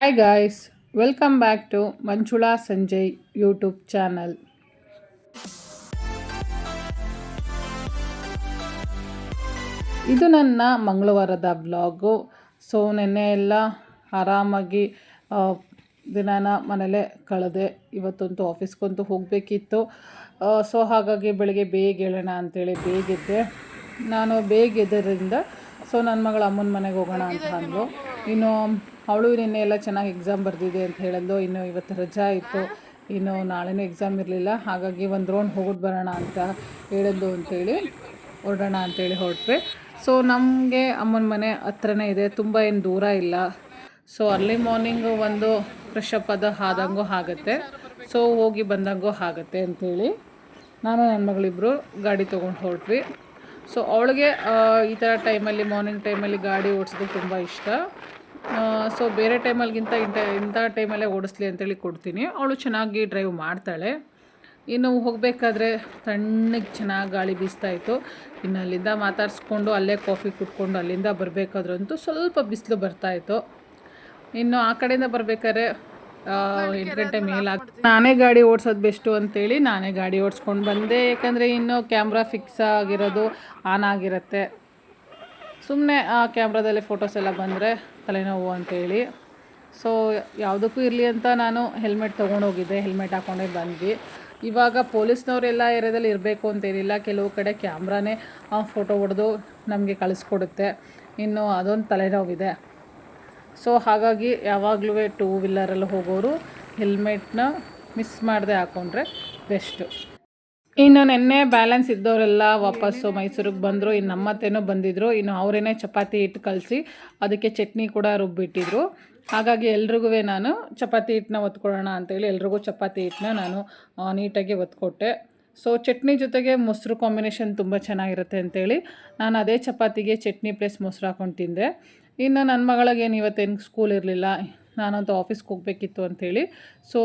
Hi guys welcome back to Manjula Sanjay YouTube channel ಇದು ನನ್ನ ಮಂಗಳವಾರದ blog so ನೆನ್ನೆ ಎಲ್ಲ ಆರಾಮಾಗಿ ದಿನಾನ ಮನೇಲೇ ಕಳೆದೆ. ಇವತ್ತಂತೂ ಆಫೀಸ್ಗಂತೂ ಹೋಗಬೇಕಿತ್ತು. ಸೊ ಹಾಗಾಗಿ ಬೆಳಗ್ಗೆ ಬೇಗ ಹೇಳೋಣ ಅಂತೇಳಿ ಬೇಗ ಎದ್ದೆ. ನಾನು ಬೇಗ ಎದ್ದರಿಂದ ಸೊ ನನ್ನ ಮಗಳ ಅಮ್ಮನ ಮನೆಗೆ ಹೋಗೋಣ ಅಂತ ಅಂದರು ಇನ್ನು ಅವಳು ನಿನ್ನೆ ಎಲ್ಲ ಚೆನ್ನಾಗಿ ಎಕ್ಸಾಮ್ ಬರೆದಿದೆ ಅಂತ ಹೇಳಿದ್ಲು. ಇನ್ನು ಇವತ್ತು ರಜಾ ಇತ್ತು. ಇನ್ನು ನಾಳೆನೂ ಎಕ್ಸಾಮ್ ಇರಲಿಲ್ಲ. ಹಾಗಾಗಿ ಒಂದು ರೌಂಡ್ ಹೋಗೋದು ಬರೋಣ ಅಂತ ಹೇಳಿದ್ದು ಅಂತೇಳಿ ಹೊರಡೋಣ ಅಂತೇಳಿ ಹೊರಟ್ವಿ. ಸೊ ನಮಗೆ ಅಮ್ಮನ ಮನೆ ಹತ್ರನೇ ಇದೆ. ತುಂಬ ಏನು ದೂರ ಇಲ್ಲ. ಸೊ ಅರ್ಲಿ ಮಾರ್ನಿಂಗು ಒಂದು ಫ್ರೆಶ್ ಅಪ್ ಅದು ಆದಂಗೂ ಆಗುತ್ತೆ. ಸೊ ಹೋಗಿ ಬಂದಂಗೂ ಆಗುತ್ತೆ ಅಂಥೇಳಿ ನಾನು ನನ್ನ ಮಗಳಿಬ್ಬರು ಗಾಡಿ ತೊಗೊಂಡು ಹೊರಟ್ವಿ. ಸೊ ಅವಳಿಗೆ ಈ ಥರ ಟೈಮಲ್ಲಿ ಮಾರ್ನಿಂಗ್ ಟೈಮಲ್ಲಿ ಗಾಡಿ ಓಡಿಸೋದು ತುಂಬ ಇಷ್ಟ. ಸೊ ಬೇರೆ ಟೈಮಲ್ಲಿಗಿಂತ ಇಂಥ ಇಂಥ ಟೈಮಲ್ಲೇ ಓಡಿಸ್ಲಿ ಅಂತೇಳಿ ಕೊಡ್ತೀನಿ. ಅವಳು ಚೆನ್ನಾಗಿ ಡ್ರೈವ್ ಮಾಡ್ತಾಳೆ. ಇನ್ನು ಹೋಗಬೇಕಾದ್ರೆ ತಣ್ಣಗೆ ಚೆನ್ನಾಗಿ ಗಾಳಿ ಬೀಸ್ತಾ ಇತ್ತು. ಇನ್ನು ಅಲ್ಲಿಂದ ಮಾತಾಡಿಸ್ಕೊಂಡು ಅಲ್ಲೇ ಕಾಫಿ ಕುಟ್ಕೊಂಡು ಅಲ್ಲಿಂದ ಬರಬೇಕಾದ್ರಂತೂ ಸ್ವಲ್ಪ ಬಿಸಿಲು ಬರ್ತಾಯಿತ್ತು ಇನ್ನು ಆ ಕಡೆಯಿಂದ ಬರಬೇಕಾದ್ರೆ ಎಂಟು ಗಂಟೆ ಮೇಲಾಗ ನಾನೇ ಗಾಡಿ ಓಡಿಸೋದು ಬೆಸ್ಟು ಅಂತೇಳಿ ನಾನೇ ಗಾಡಿ ಓಡಿಸ್ಕೊಂಡು ಬಂದೆ. ಯಾಕಂದರೆ ಇನ್ನು ಕ್ಯಾಮ್ರಾ ಫಿಕ್ಸ್ ಆಗಿರೋದು ಆನ್ ಆಗಿರುತ್ತೆ. ಸುಮ್ಮನೆ ಆ ಕ್ಯಾಮ್ರಾದಲ್ಲಿ ಫೋಟೋಸ್ ಎಲ್ಲ ಬಂದರೆ ತಲೆನೋವು ಅಂತೇಳಿ. ಸೊ ಯಾವುದಕ್ಕೂ ಇರಲಿ ಅಂತ ನಾನು ಹೆಲ್ಮೆಟ್ ತೊಗೊಂಡೋಗಿದ್ದೆ ಹೆಲ್ಮೆಟ್ ಹಾಕ್ಕೊಂಡೇ ಬಂದ್ವಿ. ಇವಾಗ ಪೊಲೀಸ್ನವರೆಲ್ಲ ಏರಿಯಾದಲ್ಲಿ ಇರಬೇಕು ಅಂತೇನಿಲ್ಲ ಕೆಲವು ಕಡೆ ಕ್ಯಾಮ್ರಾನೇ ಫೋಟೋ ಹೊಡೆದು ನಮಗೆ ಕಳಿಸ್ಕೊಡುತ್ತೆ. ಇನ್ನು ಅದೊಂದು ತಲೆನೋವಿದೆ. ಸೊ ಹಾಗಾಗಿ ಯಾವಾಗಲೂ ಟೂ ವೀಲರಲ್ಲಿ ಹೋಗೋರು ಹೆಲ್ಮೆಟ್ನ ಮಿಸ್ ಮಾಡದೆ ಹಾಕ್ಕೊಂಡ್ರೆ ಬೆಸ್ಟು ಇನ್ನು ನೆನ್ನೆ ಬ್ಯಾಲೆನ್ಸ್ ಇದ್ದವರೆಲ್ಲ ವಾಪಸ್ಸು ಮೈಸೂರಿಗೆ ಬಂದರು, ಇನ್ನು ನಮ್ಮತ್ತೇನೋ ಬಂದಿದ್ದರು ಇನ್ನು ಅವರೇನೆ ಚಪಾತಿ ಹಿಟ್ಟು ಕಲಸಿ ಅದಕ್ಕೆ ಚಟ್ನಿ ಕೂಡ ರುಬ್ಬಿಟ್ಟಿದ್ರು. ಹಾಗಾಗಿ ಎಲ್ರಿಗೂ ನಾನು ಚಪಾತಿ ಹಿಟ್ಟನ್ನ ಒತ್ಕೊಳ್ಳೋಣ ಅಂತೇಳಿ ಎಲ್ರಿಗೂ ಚಪಾತಿ ಹಿಟ್ಟನ್ನ ನಾನು ನೀಟಾಗಿ ಒತ್ಕೊಟ್ಟೆ. ಸೊ ಚಟ್ನಿ ಜೊತೆಗೆ ಮೊಸರು ಕಾಂಬಿನೇಷನ್ ತುಂಬ ಚೆನ್ನಾಗಿರುತ್ತೆ ಅಂತೇಳಿ ನಾನು ಅದೇ ಚಪಾತಿಗೆ ಚಟ್ನಿ ಪ್ಲಸ್ ಮೊಸರು ಹಾಕೊಂಡು ತಿಂದೆ. ಇನ್ನು ನನ್ನ ಮಗಳಿಗೇನು ಇವತ್ತೇನು ಸ್ಕೂಲ್ ಇರಲಿಲ್ಲ, ನಾನಂತೂ ಆಫೀಸ್ಗೆ ಹೋಗಬೇಕಿತ್ತು ಅಂಥೇಳಿ ಸೊ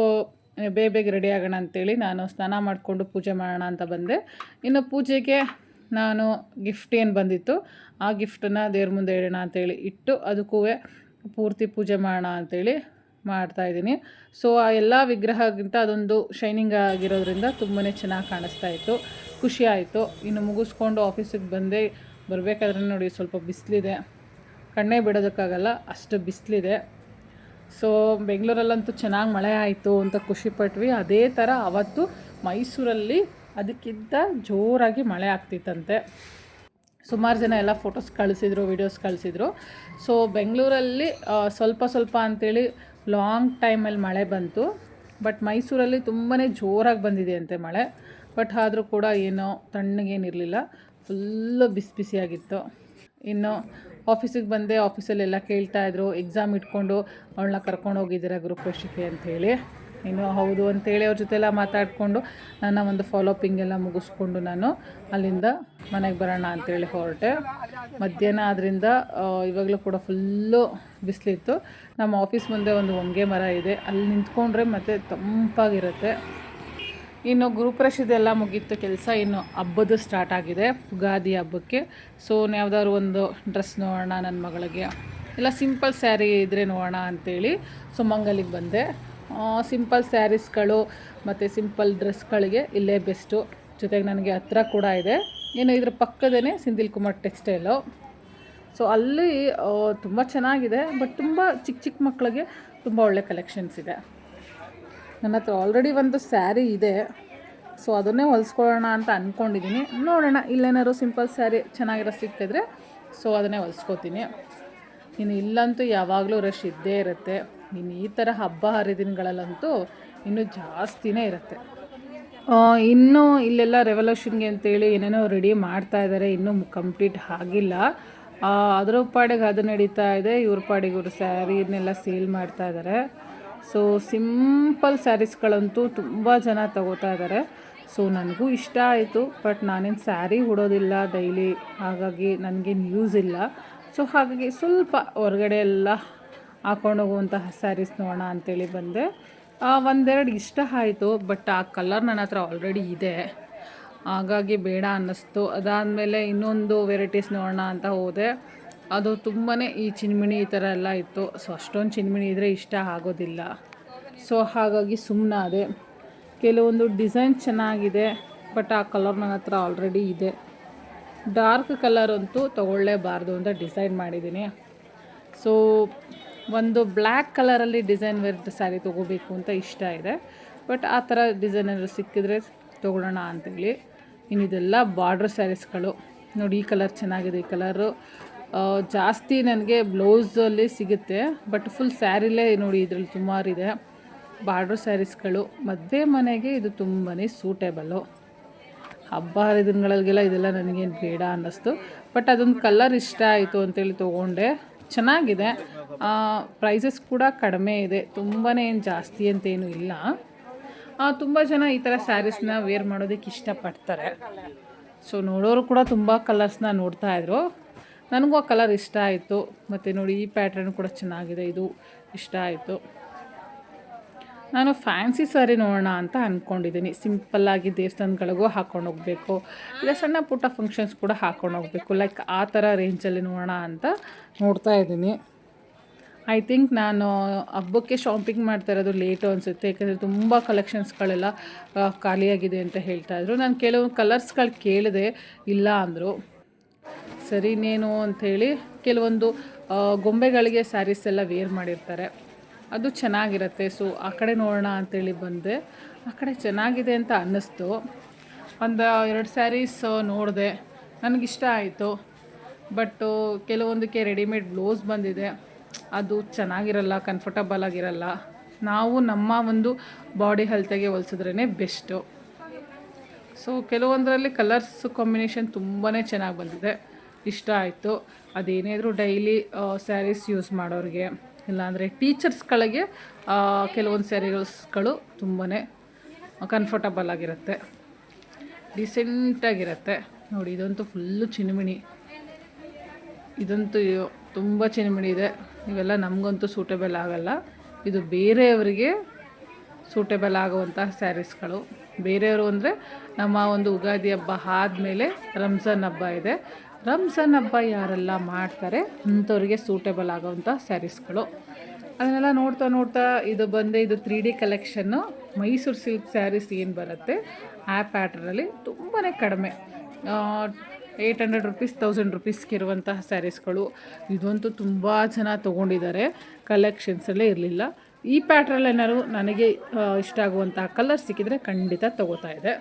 ಬೇಗ ಬೇಗ ರೆಡಿ ಆಗೋಣ ಅಂತೇಳಿ ನಾನು ಸ್ನಾನ ಮಾಡಿಕೊಂಡು ಪೂಜೆ ಮಾಡೋಣ ಅಂತ ಬಂದೆ. ಇನ್ನು ಪೂಜೆಗೆ ನಾನು ಗಿಫ್ಟ್ ಏನು ಬಂದಿತ್ತು, ಆ ಗಿಫ್ಟನ್ನು ದೇವ್ರ ಮುಂದೆ ಇಡೋಣ ಅಂತೇಳಿ ಇಟ್ಟು ಅದಕ್ಕೂ ಪೂರ್ತಿ ಪೂಜೆ ಮಾಡೋಣ ಅಂತೇಳಿ ಮಾಡ್ತಾಯಿದ್ದೀನಿ ಸೊ ಆ ಎಲ್ಲ ವಿಗ್ರಹಕ್ಕಿಂತ ಅದೊಂದು ಶೈನಿಂಗ್ ಆಗಿರೋದ್ರಿಂದ ತುಂಬಾ ಚೆನ್ನಾಗಿ ಕಾಣಿಸ್ತಾ ಇತ್ತು. ಖುಷಿ ಆಯಿತು. ಇನ್ನು ಮುಗಿಸ್ಕೊಂಡು ಆಫೀಸಿಗೆ ಬಂದೆ. ಬರಬೇಕಾದ್ರೆ ನೋಡಿ ಸ್ವಲ್ಪ ಬಿಸಿಲಿದೆ. ಕಣ್ಣೇ ಬಿಡೋದಕ್ಕಾಗಲ್ಲ, ಅಷ್ಟು ಬಿಸಿಲಿದೆ. ಸೊ ಬೆಂಗಳೂರಲ್ಲಂತೂ ಚೆನ್ನಾಗಿ ಮಳೆ ಆಯಿತು ಅಂತ ಖುಷಿಪಟ್ವಿ ಅದೇ ಥರ ಅವತ್ತು ಮೈಸೂರಲ್ಲಿ ಅದಕ್ಕಿಂತ ಜೋರಾಗಿ ಮಳೆ ಆಗ್ತಿತ್ತಂತೆ. ಸುಮಾರು ಜನ ಎಲ್ಲ ಫೋಟೋಸ್ ಕಳಿಸಿದ್ರು, ವಿಡಿಯೋಸ್ ಕಳಿಸಿದ್ರು. ಸೊ ಬೆಂಗಳೂರಲ್ಲಿ ಸ್ವಲ್ಪ ಸ್ವಲ್ಪ ಅಂಥೇಳಿ ಲಾಂಗ್ ಟೈಮಲ್ಲಿ ಮಳೆ ಬಂತು. ಬಟ್ ಮೈಸೂರಲ್ಲಿ ತುಂಬಾ ಜೋರಾಗಿ ಬಂದಿದೆ ಅಂತೆ ಮಳೆ. ಬಟ್ ಆದರೂ ಕೂಡ ಏನೋ ತಣ್ಣಗೇನಿರಲಿಲ್ಲ ಫುಲ್ಲು ಬಿಸಿ ಬಿಸಿಯಾಗಿತ್ತು. ಇನ್ನು ಆಫೀಸಿಗೆ ಬಂದೆ ಆಫೀಸಲ್ಲೆಲ್ಲ ಕೇಳ್ತಾ ಇದ್ರು ಎಕ್ಸಾಮ್ ಇಟ್ಕೊಂಡು ಅವಳನ್ನ ಕರ್ಕೊಂಡು ಹೋಗಿದ್ದೀರಾ ಗೃಹಪ್ರವೇಶಕ್ಕೆ ಅಂಥೇಳಿ ಇನ್ನು ಹೌದು ಅಂತೇಳಿ ಅವ್ರ ಜೊತೆ ಎಲ್ಲ ಮಾತಾಡಿಕೊಂಡು ನನ್ನ ಒಂದು ಫಾಲೋಪಿಂಗ್ ಎಲ್ಲ ಮುಗಿಸ್ಕೊಂಡು ನಾನು ಅಲ್ಲಿಂದ ಮನೆಗೆ ಬರೋಣ ಅಂತೇಳಿ ಹೊರಟೆ. ಮಧ್ಯಾಹ್ನ ಆದ್ದರಿಂದ ಇವಾಗಲೂ ಕೂಡ ಫುಲ್ಲು ಬಿಸಿಲಿತ್ತು. ನಮ್ಮ ಆಫೀಸ್ ಮುಂದೆ ಒಂದು ಹೊಂಗೆ ಮರ ಇದೆ. ಅಲ್ಲಿ ನಿಂತ್ಕೊಂಡ್ರೆ ಮತ್ತೆ ತಂಪಾಗಿರುತ್ತೆ. ಇನ್ನು ಗುರುಪ್ರವೇಶದೆಲ್ಲ ಮುಗೀತು. ಕೆಲಸ ಇನ್ನು ಹಬ್ಬದ್ದು ಸ್ಟಾರ್ಟ್ ಆಗಿದೆ. ಯುಗಾದಿ ಹಬ್ಬಕ್ಕೆ. ಸೊ ಯಾವುದಾದ್ರು ಒಂದು ಡ್ರೆಸ್ ನೋಡೋಣ ನನ್ನ ಮಗಳಿಗೆ. ಇಲ್ಲ ಸಿಂಪಲ್ ಸ್ಯಾರಿ ಇದ್ದರೆ ನೋಡೋಣ ಅಂತೇಳಿ. ಸುಮಂಗಲಿಗೆ ಬಂದೆ. ಸಿಂಪಲ್ ಸ್ಯಾರೀಸ್ಗಳು ಮತ್ತು ಸಿಂಪಲ್ ಡ್ರೆಸ್ಗಳಿಗೆ ಇಲ್ಲೇ ಬೆಸ್ಟು ಜೊತೆಗೆ ನನಗೆ ಹತ್ರ ಕೂಡ ಇದೆ. ಏನು ಇದ್ರ ಪಕ್ಕದೇ ಸಿಂಧಿಲ್ ಕುಮಾರ್ ಟೆಕ್ಸ್ಟೈಲು ಸೊ ಅಲ್ಲಿ ತುಂಬ ಚೆನ್ನಾಗಿದೆ. ಬಟ್ ತುಂಬ ಚಿಕ್ಕ ಚಿಕ್ಕ ಮಕ್ಕಳಿಗೆ ತುಂಬ ಒಳ್ಳೆ ಕಲೆಕ್ಷನ್ಸ್ ಇದೆ. ನನ್ನ ಹತ್ರ ಆಲ್ರೆಡಿ ಒಂದು ಸ್ಯಾರಿ ಇದೆ. ಸೊ ಅದನ್ನೇ ಹೊಲಿಸ್ಕೊಳ್ಳೋಣ ಅಂತ ಅಂದ್ಕೊಂಡಿದ್ದೀನಿ ನೋಡೋಣ, ಇಲ್ಲೇನಾದ್ರು ಸಿಂಪಲ್ ಸ್ಯಾರಿ ಚೆನ್ನಾಗಿರೋ ಸಿಕ್ಕಿದ್ರೆ ಸೊ ಅದನ್ನೇ ಹೊಲಿಸ್ಕೋತೀನಿ. ಇನ್ನು ಇಲ್ಲಂತೂ ಯಾವಾಗಲೂ ರಶ್ ಇದ್ದೇ ಇರುತ್ತೆ. ಇನ್ನು ಈ ಥರ ಹಬ್ಬ ಹರಿದಿನಗಳಲ್ಲಂತೂ ಇನ್ನೂ ಜಾಸ್ತಿನೇ ಇರುತ್ತೆ. ಇನ್ನೂ ಇಲ್ಲೆಲ್ಲ ರೆವಲ್ಯೂಷನ್ಗೆ ಅಂತೇಳಿ ಏನೇನೋ ರೆಡಿ ಮಾಡ್ತಾ ಇದ್ದಾರೆ ಇನ್ನೂ ಕಂಪ್ಲೀಟ್ ಆಗಿಲ್ಲ. ಅದ್ರ ಪಾಡಿಗೆ ಅದು ನಡೀತಾ ಇದೆ. ಇವ್ರ ಪಾಡಿಗೆ ಇವರು ಸ್ಯಾರಿನೆಲ್ಲ ಸೇಲ್ ಮಾಡ್ತಾ ಇದ್ದಾರೆ ಸೊ ಸಿಂಪಲ್ ಸ್ಯಾರೀಸ್ಗಳಂತೂ ತುಂಬ ಜನ ತಗೋತಾ ಇದ್ದಾರೆ ಸೊ ನನಗೂ ಇಷ್ಟ ಆಯಿತು ಬಟ್ ನಾನೇನು ಸ್ಯಾರಿ ಉಡೋದಿಲ್ಲ ಡೈಲಿ ಹಾಗಾಗಿ ನನಗೇನು ಯೂಸ್ ಇಲ್ಲ ಸೊ ಹಾಗಾಗಿ ಸ್ವಲ್ಪ ಹೊರಗಡೆ ಎಲ್ಲ ಹಾಕೊಂಡು ಹೋಗುವಂತಹ ಸ್ಯಾರೀಸ್ ನೋಡೋಣ ಅಂತೇಳಿ ಬಂದೆ ಒಂದೆರಡು ಇಷ್ಟ ಆಯಿತು ಬಟ್ ಆ ಕಲರ್ ನನ್ನ ಹತ್ರ ಆಲ್ರೆಡಿ ಇದೆ. ಹಾಗಾಗಿ ಬೇಡ ಅನ್ನಿಸ್ತು. ಅದಾದಮೇಲೆ ಇನ್ನೊಂದು ವೆರೈಟೀಸ್ ನೋಡೋಣ ಅಂತ ಹೋದೆ. ಅದು ತುಂಬಾ ಈ ಚಿನ್ಮಿಣಿ ಈ ಥರ ಎಲ್ಲ ಇತ್ತು. ಸೊ ಅಷ್ಟೊಂದು ಚಿನ್ಮಿಣಿ ಇದ್ದರೆ ಇಷ್ಟ ಆಗೋದಿಲ್ಲ. ಸೊ ಹಾಗಾಗಿ ಸುಮ್ಮನಾದೆ ಕೆಲವೊಂದು ಡಿಸೈನ್ ಚೆನ್ನಾಗಿದೆ, ಬಟ್ ಆ ಕಲರ್ ನನ್ನ ಹತ್ರ ಆಲ್ರೆಡಿ ಇದೆ. ಡಾರ್ಕ್ ಕಲರ್ ಅಂತೂ ತೊಗೊಳ್ಳೇಬಾರ್ದು ಅಂತ ಡಿಸೈಡ್ ಮಾಡಿದ್ದೀನಿ. ಸೊ ಒಂದು ಬ್ಲ್ಯಾಕ್ ಕಲರಲ್ಲಿ ಡಿಸೈನ್ ವೇರ್ ಸ್ಯಾರಿ ತೊಗೋಬೇಕು ಅಂತ ಇಷ್ಟ ಇದೆ. ಬಟ್ ಆ ಥರ ಡಿಸೈನ್ ಏನಾದರೂ ಸಿಕ್ಕಿದ್ರೆ ತೊಗೊಳ್ಳೋಣ ಅಂತೇಳಿ. ಇನ್ನು ಇದೆಲ್ಲ ಬಾರ್ಡ್ರ್ ಸ್ಯಾರೀಸ್ಗಳು ನೋಡಿ, ಈ ಕಲರ್ ಚೆನ್ನಾಗಿದೆ, ಈ ಕಲರು ಜಾಸ್ತಿ ನನಗೆ ಬ್ಲೌಸಲ್ಲಿ ಸಿಗುತ್ತೆ ಬಟ್ ಫುಲ್ ಸ್ಯಾರಿಲೇ ನೋಡಿ ಇದರಲ್ಲಿ ಸುಮಾರಿದೆ ಬಾರ್ಡ್ರ್ ಸ್ಯಾರೀಸ್ಗಳು ಮದುವೆ ಮನೆಗೆ ಇದು ತುಂಬಾ ಸೂಟೇಬಲ್ಲು ಹಬ್ಬ ಹರಿದಿನಗಳಿಗೆಲ್ಲ ಇದೆಲ್ಲ ನನಗೇನು ಬೇಡ ಅನ್ನಿಸ್ತು ಬಟ್ ಅದೊಂದು ಕಲರ್ ಇಷ್ಟ ಆಯಿತು ಅಂತೇಳಿ ತೊಗೊಂಡೆ. ಚೆನ್ನಾಗಿದೆ. ಪ್ರೈಸಸ್ ಕೂಡ ಕಡಿಮೆ ಇದೆ ತುಂಬಾ ಏನು ಜಾಸ್ತಿ ಅಂತೇನು ಇಲ್ಲ. ತುಂಬ ಜನ ಈ ಥರ ಸ್ಯಾರೀಸ್ನ ವೇರ್ ಮಾಡೋದಕ್ಕೆ ಇಷ್ಟಪಡ್ತಾರೆ. ಸೊ ನೋಡೋರು ಕೂಡ ತುಂಬ ಕಲರ್ಸ್ನ ನೋಡ್ತಾ ಇದ್ರು. ನನಗೂ ಆ ಕಲರ್ ಇಷ್ಟ ಆಯಿತು. ಮತ್ತು ನೋಡಿ ಈ ಪ್ಯಾಟ್ರನ್ ಕೂಡ ಚೆನ್ನಾಗಿದೆ. ಇದು ಇಷ್ಟ ಆಯಿತು. ನಾನು ಫ್ಯಾನ್ಸಿ ಸಾರಿ ನೋಡೋಣ ಅಂತ ಅಂದ್ಕೊಂಡಿದ್ದೀನಿ ಸಿಂಪಲ್ಲಾಗಿ ದೇವಸ್ಥಾನಗಳಿಗೂ ಹಾಕ್ಕೊಂಡು ಹೋಗಬೇಕು. ಇಲ್ಲ, ಸಣ್ಣ ಪುಟ್ಟ ಫಂಕ್ಷನ್ಸ್ ಕೂಡ ಹಾಕ್ಕೊಂಡು ಹೋಗಬೇಕು. ಲೈಕ್ ಆ ಥರ ರೇಂಜಲ್ಲಿ ನೋಡೋಣ ಅಂತ ನೋಡ್ತಾ ಇದ್ದೀನಿ. ಐ ಥಿಂಕ್ ನಾನು ಹಬ್ಬಕ್ಕೆ ಶಾಪಿಂಗ್ ಮಾಡ್ತಾ ಇರೋದು ಲೇಟು ಅನಿಸುತ್ತೆ. ಯಾಕಂದರೆ ತುಂಬ ಕಲೆಕ್ಷನ್ಸ್ಗಳೆಲ್ಲ ಖಾಲಿಯಾಗಿದೆ ಅಂತ ಹೇಳ್ತಾಯಿದ್ರು ನಾನು ಕೆಲವು ಕಲರ್ಸ್ಗಳು ಕೇಳಿದೆ. ಇಲ್ಲ ಅಂದರು. ಸರಿ, ನೇನು ಅಂಥೇಳಿ ಕೆಲವೊಂದು ಗೊಂಬೆಗಳಿಗೆ ಸ್ಯಾರೀಸ್ ಎಲ್ಲ ವೇರ್ ಮಾಡಿರ್ತಾರೆ. ಅದು ಚೆನ್ನಾಗಿರುತ್ತೆ. ಸೊ ಆ ಕಡೆ ನೋಡೋಣ ಅಂತೇಳಿ ಬಂದೆ. ಆ ಕಡೆ ಚೆನ್ನಾಗಿದೆ ಅಂತ ಅನ್ನಿಸ್ತು. ಒಂದು ಎರಡು ಸ್ಯಾರೀಸ್ ನೋಡಿದೆ. ನನಗಿಷ್ಟ ಆಯಿತು. ಬಟ್ಟು ಕೆಲವೊಂದಕ್ಕೆ ರೆಡಿಮೇಡ್ ಬ್ಲೌಸ್ ಬಂದಿದೆ. ಅದು ಚೆನ್ನಾಗಿರಲ್ಲ ಕಂಫರ್ಟಬಲ್ ಆಗಿರಲ್ಲ. ನಾವು ನಮ್ಮ ಒಂದು ಬಾಡಿ ಹೆಲ್ತಿಗೆ ಹೋಲ್ಸಿದ್ರೇ ಬೆಸ್ಟು ಸೊ ಕೆಲವೊಂದರಲ್ಲಿ ಕಲರ್ಸ್ ಕಾಂಬಿನೇಷನ್ ತುಂಬಾ ಚೆನ್ನಾಗಿ ಬಂದಿದೆ. ಇಷ್ಟ ಆಯಿತು. ಅದೇನಾದರೂ ಡೈಲಿ ಸ್ಯಾರೀಸ್ ಯೂಸ್ ಮಾಡೋರಿಗೆ, ಇಲ್ಲಾಂದರೆ ಟೀಚರ್ಸ್ಗಳಿಗೆ ಕೆಲವೊಂದು ಸ್ಯಾರಿಗಳ್ಸ್ಗಳು ತುಂಬಾ ಕಂಫರ್ಟಬಲ್ ಆಗಿರುತ್ತೆ. ಡಿಸೆಂಟಾಗಿರುತ್ತೆ ನೋಡಿ, ಇದಂತೂ ಫುಲ್ಲು ಚಿನ್ಮಿಣಿ. ಇದಂತೂ ತುಂಬ ಚಿನ್ಮಿಣಿ ಇದೆ. ಇವೆಲ್ಲ ನಮಗಂತೂ ಸೂಟೇಬಲ್ ಆಗಲ್ಲ. ಇದು ಬೇರೆಯವರಿಗೆ ಸೂಟೇಬಲ್ ಆಗುವಂತಹ ಸ್ಯಾರೀಸ್ಗಳು ಬೇರೆಯವರು ಅಂದರೆ ನಮ್ಮ ಒಂದು ಉಗಾದಿ ಹಬ್ಬ ಆದಮೇಲೆ ರಂಜಾನ್ ಹಬ್ಬ ಇದೆ. ರಂಜಾನ್ ಹಬ್ಬ ಯಾರೆಲ್ಲ ಮಾಡ್ತಾರೆ ಅಂಥವ್ರಿಗೆ ಸೂಟೇಬಲ್ ಆಗೋವಂಥ ಸ್ಯಾರೀಸ್ಗಳು ಅದನ್ನೆಲ್ಲ ನೋಡ್ತಾ ನೋಡ್ತಾ ಇದು ಬಂದೆ ಇದು three D collection Mysuru silk saris ಏನು ಬರುತ್ತೆ? ಆ ಪ್ಯಾಟ್ರಲ್ಲಿ ತುಂಬಾ ಕಡಿಮೆ. ಏಯ್ಟ್ ಹಂಡ್ರೆಡ್ ರುಪೀಸ್ ತೌಸಂಡ್ ರುಪೀಸ್ಗೆ ಇರುವಂತಹ ಸ್ಯಾರೀಸ್ಗಳು ಇದಂತೂ ತುಂಬ ಜನ ತೊಗೊಂಡಿದ್ದಾರೆ. ಕಲೆಕ್ಷನ್ಸಲ್ಲೇ ಇರಲಿಲ್ಲ. ಈ ಪ್ಯಾಟ್ರಲ್ಲಿ ಏನಾದ್ರು ನನಗೆ ಇಷ್ಟ ಆಗುವಂತಹ ಕಲರ್ ಸಿಕ್ಕಿದರೆ ಖಂಡಿತ ತಗೋತಾ ಇದೆ.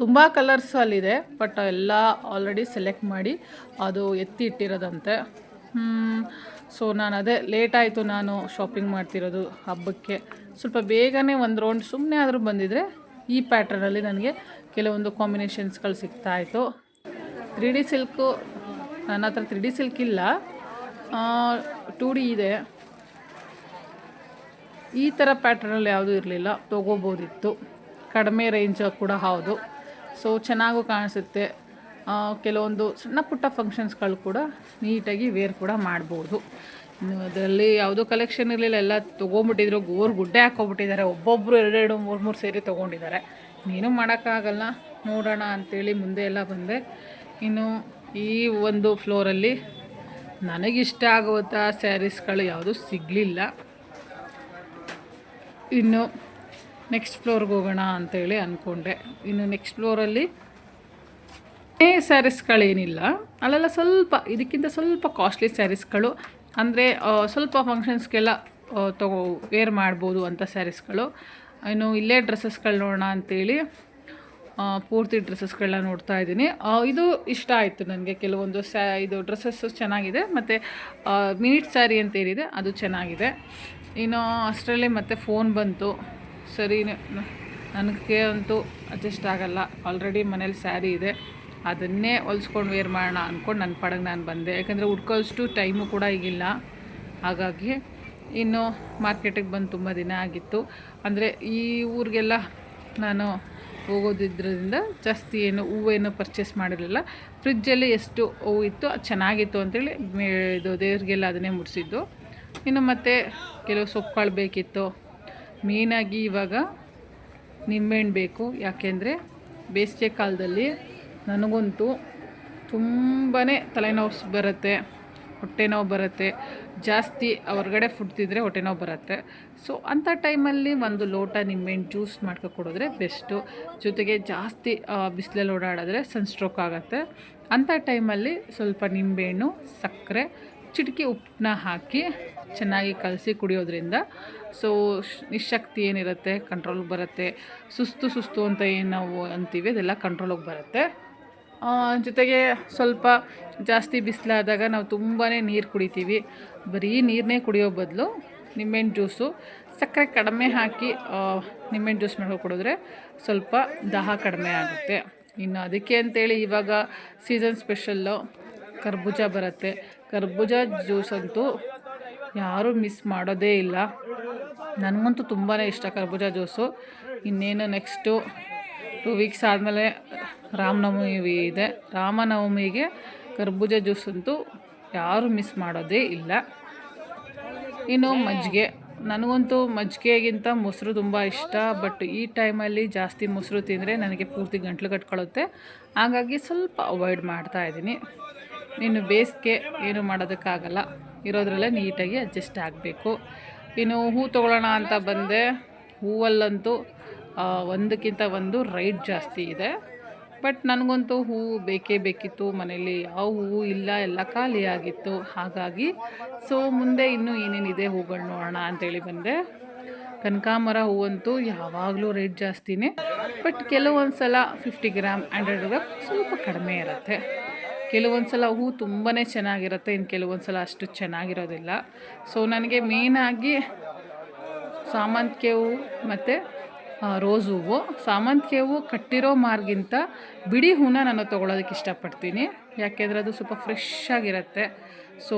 ತುಂಬ ಕಲರ್ಸ್ ಅಲ್ಲಿದೆ ಬಟ್ ಎಲ್ಲ ಆಲ್ರೆಡಿ ಸೆಲೆಕ್ಟ್ ಮಾಡಿ ಅದು ಎತ್ತಿ ಇಟ್ಟಿರೋದಂತೆ ಸೊ ನಾನು ಅದೇ ಲೇಟ್ ಆಯಿತು ನಾನು ಶಾಪಿಂಗ್ ಮಾಡ್ತಿರೋದು ಹಬ್ಬಕ್ಕೆ. ಸ್ವಲ್ಪ ಬೇಗನೆ ಒಂದು ರೌಂಡ್ ಸುಮ್ಮನೆ ಆದರೂ ಬಂದಿದ್ದರೆ ಈ ಪ್ಯಾಟ್ರನಲ್ಲಿ ನನಗೆ ಕೆಲವೊಂದು ಕಾಂಬಿನೇಷನ್ಸ್ಗಳು ಸಿಗ್ತಾಯಿತ್ತು ತ್ರೀ ಡಿ ಸಿಲ್ಕು ನನ್ನ ಹತ್ರ ತ್ರೀ ಡಿ ಸಿಲ್ಕ್ ಇಲ್ಲ. ಟೂ ಡಿ ಇದೆ. ಈ ಥರ ಪ್ಯಾಟ್ರನಲ್ಲಿ ಯಾವುದೂ ಇರಲಿಲ್ಲ, ತೊಗೋಬೋದಿತ್ತು. ಕಡಿಮೆ ರೇಂಜ್ ಕೂಡ ಹೌದು. ಸೊ ಚೆನ್ನಾಗೂ ಕಾಣಿಸುತ್ತೆ. ಕೆಲವೊಂದು ಸಣ್ಣ ಪುಟ್ಟ ಫಂಕ್ಷನ್ಸ್ಗಳು ಕೂಡ ನೀಟಾಗಿ ವೇರ್ ಕೂಡ ಮಾಡ್ಬೋದು. ಅದರಲ್ಲಿ ಯಾವುದೋ ಕಲೆಕ್ಷನ್ ಇರಲಿಲ್ಲ, ಎಲ್ಲ ತೊಗೊಂಬಿಟ್ಟಿದ್ರು ಗೋರ್ ಗುಡ್ಡೆ ಹಾಕ್ಕೊಬಿಟ್ಟಿದ್ದಾರೆ ಒಬ್ಬೊಬ್ಬರು ಎರಡೆರಡು, ಮೂರು ಮೂರು ಸೇರಿ ತೊಗೊಂಡಿದ್ದಾರೆ. ನೀನು ಮಾಡೋಕ್ಕಾಗಲ್ಲ. ನೋಡೋಣ ಅಂಥೇಳಿ ಮುಂದೆ ಎಲ್ಲ ಬಂದೆ. ಇನ್ನು ಈ ಒಂದು ಫ್ಲೋರಲ್ಲಿ ನನಗಿಷ್ಟ ಆಗುವಂಥ ಸ್ಯಾರೀಸ್ಗಳು ಯಾವುದೂ ಸಿಗಲಿಲ್ಲ. ಇನ್ನು ನೆಕ್ಸ್ಟ್ ಫ್ಲೋರ್ಗೆ ಹೋಗೋಣ ಅಂತೇಳಿ ಅಂದ್ಕೊಂಡೆ ಇನ್ನು ನೆಕ್ಸ್ಟ್ ಫ್ಲೋರಲ್ಲಿ ಸ್ಯಾರೀಸ್ಗಳೇನಿಲ್ಲ ಅಲ್ಲೆಲ್ಲ ಸ್ವಲ್ಪ, ಇದಕ್ಕಿಂತ ಸ್ವಲ್ಪ ಕಾಸ್ಟ್ಲಿ ಸ್ಯಾರೀಸ್ಗಳು ಅಂದರೆ ಸ್ವಲ್ಪ ಫಂಕ್ಷನ್ಸ್ಗೆಲ್ಲ ತಗೋ ವೇರ್ ಮಾಡ್ಬೋದು ಅಂಥ ಸ್ಯಾರೀಸ್ಗಳು ಇನ್ನು ಇಲ್ಲೇ ಡ್ರೆಸ್ಸಸ್ಗಳು ನೋಡೋಣ ಅಂತೇಳಿ ಪೂರ್ತಿ ಡ್ರೆಸ್ಸಸ್ಗಳನ್ನ ನೋಡ್ತಾ ಇದ್ದೀನಿ. ಇದು ಇಷ್ಟ ಆಯಿತು ನನಗೆ. ಕೆಲವೊಂದು ಸ್ಯಾ ಇದು ಡ್ರೆಸ್ಸಸ್ಸು ಚೆನ್ನಾಗಿದೆ. ಮತ್ತು ಮಿನಿಟ್ ಸ್ಯಾರಿ ಅಂತ ಏನಿದೆ, ಅದು ಚೆನ್ನಾಗಿದೆ. ಇನ್ನು ಅಷ್ಟರಲ್ಲಿ ಮತ್ತೆ ಫೋನ್ ಬಂತು. ಸರಿ ನನಗೆ ಅಂತೂ ಅಡ್ಜಸ್ಟ್ ಆಗಲ್ಲ. ಆಲ್ರೆಡಿ ಮನೇಲಿ ಸ್ಯಾರಿ ಇದೆ. ಅದನ್ನೇ ಹೊಲ್ಸ್ಕೊಂಡು ವೇರ್ ಮಾಡೋಣ ಅಂದ್ಕೊಂಡು ನನ್ನ ಪಡಗೆ ನಾನು ಬಂದೆ. ಯಾಕಂದರೆ ಉಟ್ಕೊಳ್ಳೋಷ್ಟು ಟೈಮು ಕೂಡ ಈಗಿಲ್ಲ. ಹಾಗಾಗಿ ಇನ್ನು ಮಾರ್ಕೆಟಿಗೆ ಬಂದು ತುಂಬ ದಿನ ಆಗಿತ್ತು. ಅಂದರೆ ಈ ಊರಿಗೆಲ್ಲ ನಾನು ಹೋಗೋದಿದ್ರಿಂದ ಜಾಸ್ತಿ ಏನು ಹೂವೇನು ಪರ್ಚೇಸ್ ಮಾಡಿರಲಿಲ್ಲ. ಫ್ರಿಜ್ಜಲ್ಲಿ ಎಷ್ಟು ಹೂವು ಇತ್ತು ಅದು ಚೆನ್ನಾಗಿತ್ತು ಅಂತೇಳಿ ಇದು ದೇವ್ರಿಗೆಲ್ಲ ಅದನ್ನೇ ಮುಡಿಸಿದ್ದು. ಇನ್ನು ಮತ್ತೆ ಕೆಲವು ಸೊಪ್ಪುಗಳು ಬೇಕಿತ್ತು. ಮೇಯ್ನಾಗಿ ಇವಾಗ ನಿಂಬೆಹಣ್ಣು ಬೇಕು. ಯಾಕೆಂದರೆ ಬೇಸಿಗೆ ಕಾಲದಲ್ಲಿ ನನಗಂತೂ ತುಂಬಾ ತಲೆನೋವು ಬರುತ್ತೆ ಹೊಟ್ಟೆ ನೋವು ಬರುತ್ತೆ. ಜಾಸ್ತಿ ಹೊರಗಡೆ ಫುಡ್ ತಿಂದರೆ ಹೊಟ್ಟೆ ನೋವು ಬರುತ್ತೆ ಸೊ ಅಂಥ ಟೈಮಲ್ಲಿ ಒಂದು ಲೋಟ ನಿಂಬೆಹಣ್ಣು ಜ್ಯೂಸ್ ಮಾಡ್ಕೊ ಕೊಡಿದ್ರೆ ಬೆಸ್ಟು ಜೊತೆಗೆ ಜಾಸ್ತಿ ಬಿಸಿಲಲ್ಲಿ ಓಡಾಡಿದ್ರೆ ಸನ್ಸ್ಟ್ರೋಕ್ ಆಗುತ್ತೆ. ಅಂಥ ಟೈಮಲ್ಲಿ ಸ್ವಲ್ಪ ನಿಂಬೆಹಣ್ಣು, ಸಕ್ಕರೆ, ಚಿಟಿಕೆ ಉಪ್ಪನ್ನ ಹಾಕಿ ಚೆನ್ನಾಗಿ ಕಲಸಿ ಕುಡಿಯೋದ್ರಿಂದ ಸೊ ನಿಶಕ್ತಿ ಏನಿರುತ್ತೆ ಕಂಟ್ರೋಲ್ಗೆ ಬರುತ್ತೆ. ಸುಸ್ತು ಸುಸ್ತು ಅಂತ ಏನು ನಾವು ಅಂತೀವಿ, ಅದೆಲ್ಲ ಕಂಟ್ರೋಲಿಗೆ ಬರುತ್ತೆ. ಜೊತೆಗೆ ಸ್ವಲ್ಪ ಜಾಸ್ತಿ ಬಿಸಿಲಾದಾಗ ನಾವು ತುಂಬಾ ನೀರು ಕುಡಿತೀವಿ. ಬರೀ ನೀರನ್ನೇ ಕುಡಿಯೋ ಬದಲು ನಿಂಬೆಹಣ್ಣು ಜ್ಯೂಸು ಸಕ್ಕರೆ ಕಡಿಮೆ ಹಾಕಿ ನಿಂಬೆಹಣ್ಣು ಜ್ಯೂಸ್ ಮಾಡ್ಕೊಂಡು ಕುಡಿದ್ರೆ ಸ್ವಲ್ಪ ದಾಹ ಕಡಿಮೆ ಆಗುತ್ತೆ. ಇನ್ನು ಅದಕ್ಕೆ ಅಂತೇಳಿ ಇವಾಗ ಸೀಸನ್ ಸ್ಪೆಷಲ್ಲು ಕರ್ಬೂಜ ಬರುತ್ತೆ. ಕರ್ಬೂಜ ಜ್ಯೂಸ್ ಅಂತೂ ಯಾರೂ ಮಿಸ್ ಮಾಡೋದೇ ಇಲ್ಲ. ನನಗಂತೂ ತುಂಬಾ ಇಷ್ಟ ಕರ್ಬೂಜ ಜ್ಯೂಸು. ಇನ್ನೇನು ನೆಕ್ಸ್ಟು ಟೂ ವೀಕ್ಸ್ ಆದಮೇಲೆ ರಾಮನವಮಿ ಇದೆ. ರಾಮನವಮಿಗೆ ಕರ್ಬೂಜ ಜ್ಯೂಸ್ ಅಂತೂ ಯಾರೂ ಮಿಸ್ ಮಾಡೋದೇ ಇಲ್ಲ. ಇನ್ನು ಮಜ್ಜಿಗೆ. ನನಗಂತೂ ಮಜ್ಜಿಗೆಗಿಂತ ಮೊಸರು ತುಂಬ ಇಷ್ಟ. ಬಟ್ ಈ ಟೈಮಲ್ಲಿ ಜಾಸ್ತಿ ಮೊಸರು ತಿಂದರೆ ನನಗೆ ಪೂರ್ತಿ ಗಂಟ್ಲು ಕಟ್ಕೊಳ್ಳುತ್ತೆ ಹಾಗಾಗಿ ಸ್ವಲ್ಪ ಅವಾಯ್ಡ್ ಮಾಡ್ತಾ ಇದ್ದೀನಿ. ಇನ್ನು ಬೇಸಿಗೆ ಏನು ಮಾಡೋದಕ್ಕಾಗಲ್ಲ. ಇರೋದ್ರಲ್ಲೇ ನೀಟಾಗಿ ಅಡ್ಜಸ್ಟ್ ಆಗಬೇಕು. ಇನ್ನು ಹೂ ತೊಗೊಳ್ಳೋಣ ಅಂತ ಬಂದೆ. ಹೂವಲ್ಲಂತೂ ಒಂದಕ್ಕಿಂತ ಒಂದು ರೈಟ್ ಜಾಸ್ತಿ ಇದೆ. ಬಟ್ ನನಗಂತೂ ಹೂವು ಬೇಕೇ ಬೇಕಿತ್ತು. ಮನೇಲಿ ಯಾವ ಹೂವು ಇಲ್ಲ, ಎಲ್ಲ ಖಾಲಿಯಾಗಿತ್ತು ಹಾಗಾಗಿ ಸೊ ಮುಂದೆ ಇನ್ನೂ ಏನೇನಿದೆ ಹೂಗಳು ನೋಡೋಣ ಅಂತೇಳಿ ಬಂದೆ. ಕನಕಾಂಬರ ಹೂವಂತೂ ಯಾವಾಗಲೂ ರೇಟ್ ಜಾಸ್ತಿನೇ. ಬಟ್ ಕೆಲವೊಂದು ಸಲ ಫಿಫ್ಟಿ ಗ್ರಾಮ್ ಹಂಡ್ರೆಡ್ ಗ್ರಾಮ್ ಸ್ವಲ್ಪ ಕಡಿಮೆ ಇರುತ್ತೆ. ಕೆಲವೊಂದು ಸಲ ಹೂ ತುಂಬಾ ಚೆನ್ನಾಗಿರುತ್ತೆ ಇನ್ನು ಕೆಲವೊಂದು ಸಲ ಅಷ್ಟು ಚೆನ್ನಾಗಿರೋದಿಲ್ಲ. ಸೊ ನನಗೆ ಮೇಯ್ನಾಗಿ ಸಾಮಂತಿಗೆ ಹೂವು ಮತ್ತು ರೋಸ್ ಹೂವು. ಸಾಮಂತಿಗೆ ಹೂವು ಕಟ್ಟಿರೋ ಮಾರ್ಗಿಂತ ಬಿಡಿ ಹೂನ ನಾನು ತೊಗೊಳೋದಕ್ಕೆ ಇಷ್ಟಪಡ್ತೀನಿ. ಯಾಕೆಂದರೆ ಅದು ಸ್ವಲ್ಪ ಫ್ರೆಶ್ ಆಗಿರುತ್ತೆ. ಸೊ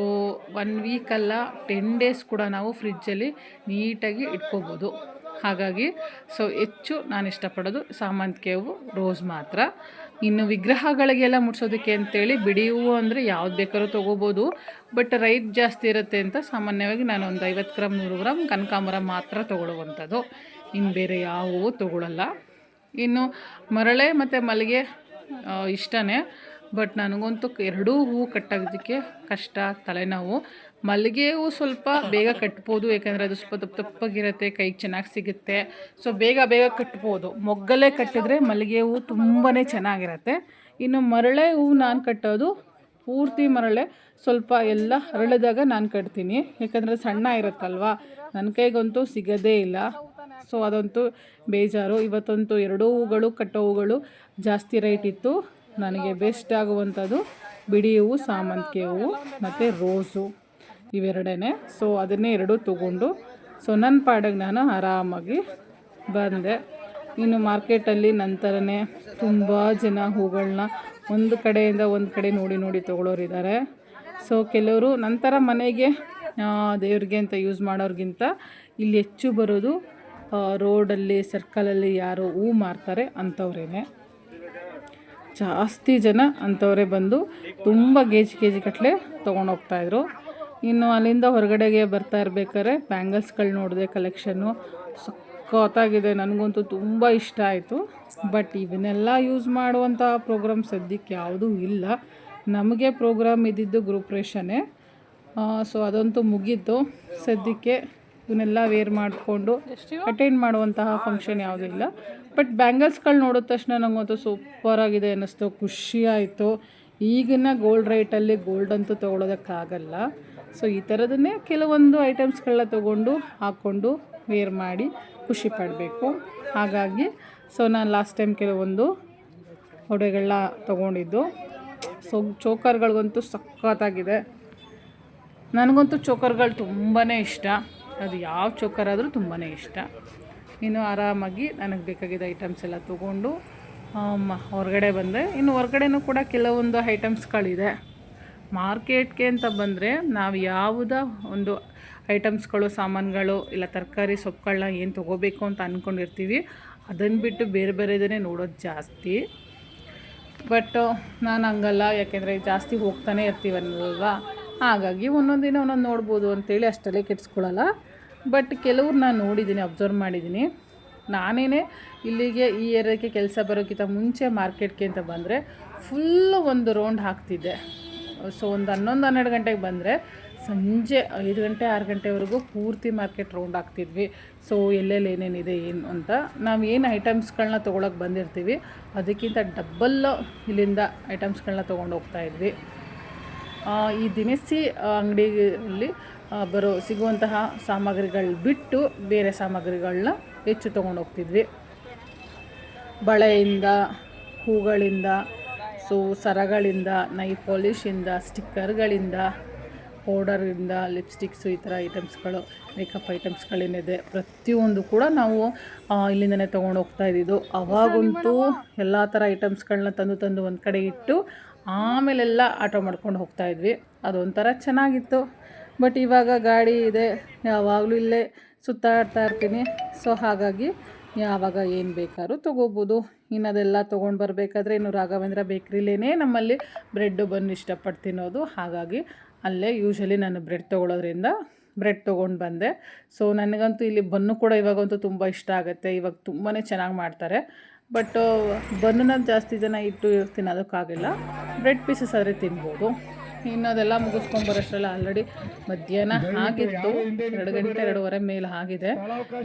ಒನ್ ವೀಕಲ್ಲ ಟೆನ್ ಡೇಸ್ ಕೂಡ ನಾವು ಫ್ರಿಜ್ಜಲ್ಲಿ ನೀಟಾಗಿ ಇಟ್ಕೋಬೋದು. ಹಾಗಾಗಿ ಸೊ ಹೆಚ್ಚು ನಾನು ಇಷ್ಟಪಡೋದು ಸಾಮಂತಿಗೆ ಹೂವು ರೋಸ್ ಮಾತ್ರ. ಇನ್ನು ವಿಗ್ರಹಗಳಿಗೆಲ್ಲ ಮುಟ್ಸೋದಕ್ಕೆ ಅಂತೇಳಿ ಬಿಡಿ ಹೂವು ಅಂದರೆ ಯಾವ್ದು ಬೇಕಾದ್ರೂ ತೊಗೋಬೋದು. ಬಟ್ ರೈಟ್ ಜಾಸ್ತಿ ಇರುತ್ತೆ ಅಂತ ಸಾಮಾನ್ಯವಾಗಿ ನಾನು ಒಂದು ಐವತ್ತು ಗ್ರಾಮ್, ನೂರು ಗ್ರಾಮ್ ಕನಕಾಂಬರ ಮಾತ್ರ ತೊಗೊಳ್ಳುವಂಥದ್ದು. ಇನ್ನು ಬೇರೆ ಯಾವ ಹೂವು ತೊಗೊಳಲ್ಲ. ಇನ್ನು ಮರಳೆ ಮತ್ತು ಮಲ್ಲಿಗೆ ಇಷ್ಟನೇ. ಬಟ್ ನನಗಂತೂ ಎರಡೂ ಹೂವು ಕಟ್ಟೋದಕ್ಕೆ ಕಷ್ಟ, ತಲೆನೋವು. ಮಲ್ಲಿಗೆ ಹೂವು ಸ್ವಲ್ಪ ಬೇಗ ಕಟ್ಬೋದು ಯಾಕಂದರೆ ಅದು ಸ್ವಲ್ಪ ತಪ್ಪು ತಪ್ಪಾಗಿರುತ್ತೆ ಕೈಗೆ ಚೆನ್ನಾಗಿ ಸಿಗುತ್ತೆ. ಸೊ ಬೇಗ ಬೇಗ ಕಟ್ಬೋದು. ಮೊಗ್ಗಲ್ಲೇ ಕಟ್ಟಿದ್ರೆ ಮಲ್ಲಿಗೆ ಹೂವು ತುಂಬಾ ಚೆನ್ನಾಗಿರುತ್ತೆ. ಇನ್ನು ಮರಳೆ ಹೂವು ನಾನು ಕಟ್ಟೋದು, ಪೂರ್ತಿ ಮರಳೆ, ಸ್ವಲ್ಪ ಎಲ್ಲ ಅರಳಿದಾಗ ನಾನು ಕಟ್ತೀನಿ. ಯಾಕಂದರೆ ಸಣ್ಣ ಇರುತ್ತಲ್ವ? ನನ್ನ ಕೈಗಂತೂ ಸಿಗೋದೇ ಇಲ್ಲ. ಸೊ ಅದಂತೂ ಬೇಜಾರು. ಇವತ್ತಂತೂ ಎರಡೂ ಹೂಗಳು, ಕಟ್ಟೋ ಹೂಗಳು ಜಾಸ್ತಿ ರೇಟ್ ಇತ್ತು. ನನಗೆ ಬೆಸ್ಟ್ ಆಗುವಂಥದ್ದು ಬಿಡಿ ಹೂವು ಸಾಮಂತಿಗೆ ಹೂವು ಮತ್ತು ರೋಸು ಇವೆರಡೇ ಸೊ ಅದನ್ನೇ ಎರಡು ತಗೊಂಡು. ಸೊ ನನ್ನ ಪಾಡಿಗೆ ನಾನು ಆರಾಮಾಗಿ ಬಂದೆ. ಇನ್ನು ಮಾರ್ಕೆಟಲ್ಲಿ ನಂತರನೇ ತುಂಬ ಜನ ಹೂಗಳನ್ನ ಒಂದು ಕಡೆಯಿಂದ ಒಂದು ಕಡೆ ನೋಡಿ ನೋಡಿ ತೊಗೊಳೋರಿದ್ದಾರೆ. ಸೊ ಕೆಲವರು ನಂತರ ಮನೆಗೆ ದೇವ್ರಿಗೆ ಅಂತ ಯೂಸ್ ಮಾಡೋರಿಗಿಂತ ಇಲ್ಲಿ ಹೆಚ್ಚು ಬರೋದು ರೋಡಲ್ಲಿ ಸರ್ಕಲಲ್ಲಿ ಯಾರು ಹೂ ಮಾರ್ತಾರೆ ಅಂಥವ್ರೇ ಜಾಸ್ತಿ ಜನ ಅಂಥವರೇ ಬಂದು ತುಂಬ ಗೇಜ್ ಕೆ ಜಿ ಗಟ್ಟಲೆ ತೊಗೊಂಡೋಗ್ತಾಯಿದ್ರು ಇನ್ನು ಅಲ್ಲಿಂದ ಹೊರಗಡೆಗೆ ಬರ್ತಾ ಇರ್ಬೇಕಾದ್ರೆ ಬ್ಯಾಂಗಲ್ಸ್ಗಳು ನೋಡಿದೆ ಕಲೆಕ್ಷನ್ನು ಸಕ್ಕತ್ತಾಗಿದೆ ನನಗಂತೂ ತುಂಬ ಇಷ್ಟ ಆಯಿತು. ಬಟ್ ಇವನ್ನೆಲ್ಲ ಯೂಸ್ ಮಾಡುವಂಥ ಪ್ರೋಗ್ರಾಮ್ ಸದ್ಯಕ್ಕೆ ಯಾವುದೂ ಇಲ್ಲ. ನಮಗೆ ಪ್ರೋಗ್ರಾಮ್ ಇದ್ದಿದ್ದು ಗ್ರೂಪ್ ರೇಷನ್ನೇ ಸೊ ಅದಂತೂ ಮುಗೀತು. ಸದ್ಯಕ್ಕೆ ಇವನ್ನೆಲ್ಲ ವೇರ್ ಮಾಡಿಕೊಂಡು ಅಟೆಂಡ್ ಮಾಡುವಂತಹ ಫಂಕ್ಷನ್ ಯಾವುದೂ ಇಲ್ಲ. ಬಟ್ ಬ್ಯಾಂಗಲ್ಸ್ಗಳು ನೋಡಿದ ತಕ್ಷಣ ನನಗಂತೂ ಸೂಪರಾಗಿದೆ ಅನ್ನಿಸ್ತು. ಖುಷಿ ಆಯಿತು. ಈಗಿನ ಗೋಲ್ಡ್ ರೇಟಲ್ಲಿ ಗೋಲ್ಡ್ ಅಂತೂ ತೊಗೊಳೋದಕ್ಕಾಗಲ್ಲ. ಸೊ ಈ ಥರದನ್ನೇ ಕೆಲವೊಂದು ಐಟಮ್ಸ್ಗಳನ್ನ ತೊಗೊಂಡು ಹಾಕ್ಕೊಂಡು ವೇರ್ ಮಾಡಿ ಖುಷಿ ಪಡಬೇಕು. ಹಾಗಾಗಿ ಸೊ ನಾನು ಲಾಸ್ಟ್ ಟೈಮ್ ಕೆಲವೊಂದು ಒಡೆಗಳನ್ನ ತೊಗೊಂಡಿದ್ದು. ಸೊ ಚೋಕರ್ಗಳಿಗಂತೂ ಸಖತ್ತಾಗಿದೆ. ನನಗಂತೂ ಚೋಕರ್ಗಳು ತುಂಬಾ ಇಷ್ಟ. ಅದು ಯಾವ ಚೋಕರ್ ಆದರೂ ತುಂಬಾ ಇಷ್ಟ. ಇನ್ನು ಆರಾಮಾಗಿ ನನಗೆ ಬೇಕಾಗಿದ್ದ ಐಟಮ್ಸ್ ಎಲ್ಲ ತೊಗೊಂಡು ಹೊರಗಡೆ ಬಂದೆ. ಇನ್ನು ಹೊರಗಡೆನೂ ಕೂಡ ಕೆಲವೊಂದು ಐಟಮ್ಸ್ಗಳಿದೆ ಮಾರ್ಕೆಟ್ಗೆ ಅಂತ ಬಂದರೆ ನಾವು ಯಾವುದ ಒಂದು ಐಟಮ್ಸ್ಗಳು, ಸಾಮಾನುಗಳು ಇಲ್ಲ ತರಕಾರಿ ಸೊಪ್ಪುಗಳನ್ನ ಏನು ತೊಗೋಬೇಕು ಅಂತ ಅಂದ್ಕೊಂಡಿರ್ತೀವಿ ಅದನ್ನು ಬಿಟ್ಟು ಬೇರೆ ಬೇರೆದನ್ನೇ ನೋಡೋದು ಜಾಸ್ತಿ. ಬಟ್ ನಾನು ಹಂಗಲ್ಲ, ಯಾಕೆಂದರೆ ಜಾಸ್ತಿ ಹೋಗ್ತಾನೆ ಇರ್ತೀವಲ್ವ ಹಾಗಾಗಿ ಒಂದೊಂದು ದಿನ ಒಂದೊಂದು ನೋಡ್ಬೋದು ಅಂತೇಳಿ ಅಷ್ಟಲ್ಲೇ ಕೆಡ್ಸ್ಕೊಳ್ಳಲ್ಲ ಬಟ್ ಕೆಲವ್ರು ನಾನು ನೋಡಿದ್ದೀನಿ ಅಬ್ಸರ್ವ್ ಮಾಡಿದ್ದೀನಿ ನಾನೇನೇ ಇಲ್ಲಿಗೆ ಈ ಏರಿಯಾಕ್ಕೆ ಕೆಲಸ ಬರೋಕ್ಕಿಂತ ಮುಂಚೆ ಮಾರ್ಕೆಟ್ಗೆ ಅಂತ ಬಂದರೆ ಫುಲ್ಲು ಒಂದು ರೌಂಡ್ ಹಾಕ್ತಿದ್ದೆ. ಸೊ ಒಂದು ಹನ್ನೊಂದು ಹನ್ನೆರಡು ಗಂಟೆಗೆ ಬಂದರೆ ಸಂಜೆ ಐದು ಗಂಟೆ, ಆರು ಗಂಟೆವರೆಗೂ ಪೂರ್ತಿ ಮಾರ್ಕೆಟ್ ರೌಂಡ್ ಆಗ್ತಿದ್ವಿ. ಸೊ ಎಲ್ಲೆಲ್ಲಿ ಏನೇನಿದೆ, ಏನು ಅಂತ ನಾವು ಏನು ಐಟಮ್ಸ್ಗಳನ್ನ ತೊಗೊಳಕ್ಕೆ ಬಂದಿರ್ತೀವಿ, ಅದಕ್ಕಿಂತ ಡಬ್ಬಲ್ ಇಲ್ಲಿಂದ ಐಟಮ್ಸ್ಗಳನ್ನ ತೊಗೊಂಡು ಹೋಗ್ತಾ ಇದ್ವಿ. ಈ ದಿನಸಿ ಅಂಗಡಿಯಲ್ಲಿ ಬರೋ, ಸಿಗುವಂತಹ ಸಾಮಗ್ರಿಗಳು ಬಿಟ್ಟು ಬೇರೆ ಸಾಮಗ್ರಿಗಳನ್ನ ಹೆಚ್ಚು ತೊಗೊಂಡು ಹೋಗ್ತಿದ್ವಿ. ಬಳೆಯಿಂದ, ಹೂಗಳಿಂದ ಸೊ ಸರಗಳಿಂದ, ನೈ ಪಾಲಿಶಿಂದ, ಸ್ಟಿಕ್ಕರ್ಗಳಿಂದ ಪೌಡರಿಂದ ಲಿಪ್ಸ್ಟಿಕ್ಸು ಈ ಥರ ಐಟಮ್ಸ್ಗಳು, ಮೇಕಪ್ ಐಟಮ್ಸ್ಗಳೇನಿದೆ ಪ್ರತಿಯೊಂದು ಕೂಡ ನಾವು ಇಲ್ಲಿಂದನೇ ತೊಗೊಂಡು ಹೋಗ್ತಾ ಇದ್ದಿದ್ದು. ಅವಾಗಂತೂ ಎಲ್ಲ ಥರ ಐಟಮ್ಸ್ಗಳನ್ನ ತಂದು ತಂದು ಒಂದು ಕಡೆ ಇಟ್ಟು, ಆಮೇಲೆಲ್ಲ ಆಟೋ ಮಾಡ್ಕೊಂಡು ಹೋಗ್ತಾ ಇದ್ವಿ. ಅದೊಂಥರ ಚೆನ್ನಾಗಿತ್ತು. ಬಟ್ ಇವಾಗ ಗಾಡಿ ಇದೆ. ಯಾವಾಗಲೂ ಇಲ್ಲೇ ಸುತ್ತಾಡ್ತಾ ಇರ್ತೀನಿ. ಸೊ ಹಾಗಾಗಿ ಯಾವಾಗ ಏನು ಬೇಕಾದ್ರೂ ತೊಗೋಬೋದು. ಇನ್ನು ಅದೆಲ್ಲ ತೊಗೊಂಡು ಬರಬೇಕಾದ್ರೆ ಇನ್ನು ರಾಘವೇಂದ್ರ ಬೇಕ್ರಿಲೇನೇ ನಮ್ಮಲ್ಲಿ ಬ್ರೆಡ್ಡು ಬಂದು ಇಷ್ಟಪಟ್ಟು ತಿನ್ನೋದು. ಹಾಗಾಗಿ ಅಲ್ಲೇ ಯೂಶ್ವಲಿ ನಾನು ಬ್ರೆಡ್ ತೊಗೊಳೋದ್ರಿಂದ ಬ್ರೆಡ್ ತೊಗೊಂಡು ಬಂದೆ. ಸೊ ನನಗಂತೂ ಇಲ್ಲಿ ಬನ್ನು ಕೂಡ ಇವಾಗಂತೂ ತುಂಬ ಇಷ್ಟ ಆಗುತ್ತೆ. ಇವಾಗ ತುಂಬಾ ಚೆನ್ನಾಗಿ ಮಾಡ್ತಾರೆ. ಬಟ್ ಬನ್ನನ್ನ ಜಾಸ್ತಿ ಜನ ಇಟ್ಟು ತಿನ್ನೋದಕ್ಕಾಗಿಲ್ಲ. ಬ್ರೆಡ್ ಪೀಸಸ್ ಆದರೆ ತಿನ್ಬೋದು. ಇನ್ನು ಅದೆಲ್ಲ ಆಲ್ರೆಡಿ ಮಧ್ಯಾಹ್ನ ಆಗಿತ್ತು. ಎರಡು ಗಂಟೆ ಎರಡೂವರೆ ಮೇಲೆ ಆಗಿದೆ.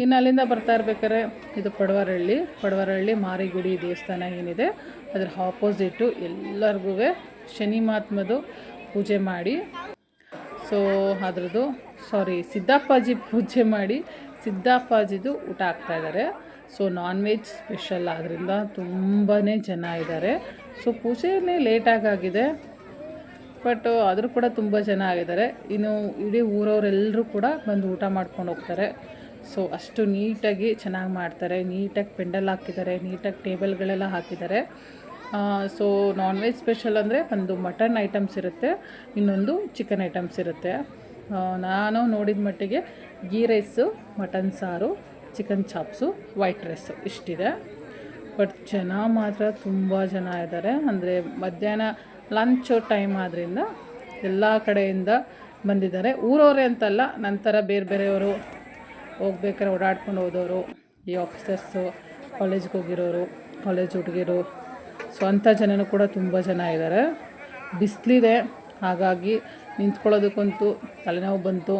ಇನ್ನು ಅಲ್ಲಿಂದ ಬರ್ತಾ ಇರ್ಬೇಕಾದ್ರೆ ಇದು ಪಡವರಹಳ್ಳಿ ಪಡವರಹಳ್ಳಿ ಮಾರಿಗುಡಿ ದೇವಸ್ಥಾನ ಏನಿದೆ ಅದರ ಆಪೋಸಿಟ್ಟು ಎಲ್ಲರಿಗೂ ಶನಿ ಮಹಾತ್ಮದು ಪೂಜೆ ಮಾಡಿ. ಸೊ ಅದ್ರದ್ದು ಸಾರಿ ಸಿದ್ದಪ್ಪಾಜಿ ಪೂಜೆ ಮಾಡಿ ಸಿದ್ದಪ್ಪಾಜಿದು ಊಟ ಹಾಕ್ತಾಯಿದ್ದಾರೆ ಸೊ ನಾನ್ ವೆಜ್ ಸ್ಪೆಷಲ್ ಆದ್ದರಿಂದ ತುಂಬಾ ಜನ ಇದ್ದಾರೆ ಸೊ ಪೂಜೆನೇ ಲೇಟಾಗಿ ಆಗಿದೆ. ಬಟ್ ಆದರೂ ಕೂಡ ತುಂಬ ಜನ ಆಗಿದ್ದಾರೆ. ಇನ್ನು ಇಡೀ ಊರವರೆಲ್ಲರೂ ಕೂಡ ಬಂದು ಊಟ ಮಾಡ್ಕೊಂಡು ಹೋಗ್ತಾರೆ. ಸೊ ಅಷ್ಟು ನೀಟಾಗಿ ಚೆನ್ನಾಗಿ ಮಾಡ್ತಾರೆ. ನೀಟಾಗಿ ಪೆಂಡಲ್ ಹಾಕಿದ್ದಾರೆ. ನೀಟಾಗಿ ಟೇಬಲ್ಗಳೆಲ್ಲ ಹಾಕಿದ್ದಾರೆ. ಸೊ ನಾನ್ ವೆಜ್ ಸ್ಪೆಷಲ್ ಅಂದರೆ ಒಂದು ಮಟನ್ ಐಟಮ್ಸ್ ಇರುತ್ತೆ. ಇನ್ನೊಂದು ಚಿಕನ್ ಐಟಮ್ಸ್ ಇರುತ್ತೆ. ನಾನು ನೋಡಿದ ಮಟ್ಟಿಗೆ ಗೀ ರೈಸು ಮಟನ್ ಸಾರು ಚಿಕನ್ ಚಾಪ್ಸು ವೈಟ್ ರೈಸು ಇಷ್ಟಿದೆ. ಬಟ್ ಜನ ಮಾತ್ರ ತುಂಬ ಜನ ಇದ್ದಾರೆ. ಅಂದರೆ ಮಧ್ಯಾಹ್ನ ಲಂಚ್ ಟೈಮ್ ಆದ್ದರಿಂದ ಎಲ್ಲ ಕಡೆಯಿಂದ ಬಂದಿದ್ದಾರೆ. ಊರವರೇ ಅಂತಲ್ಲ, ನಂತರ ಬೇರೆ ಬೇರೆಯವರು ಹೋಗ್ಬೇಕಾದ್ರೆ ಓಡಾಡ್ಕೊಂಡು ಹೋದವರು, ಈ ಆಫೀಸರ್ಸು ಕಾಲೇಜ್ಗೆ ಹೋಗಿರೋರು ಕಾಲೇಜ್ ಹುಡುಗಿರು ಸೊ ಅಂಥ ಜನನೂ ಕೂಡ ತುಂಬ ಜನ ಇದ್ದಾರೆ. ಬಿಸಿಲಿದೆ, ಹಾಗಾಗಿ ನಿಂತ್ಕೊಳ್ಳೋದಕ್ಕಂತೂ ತಲೆನೋವು ಬಂತು.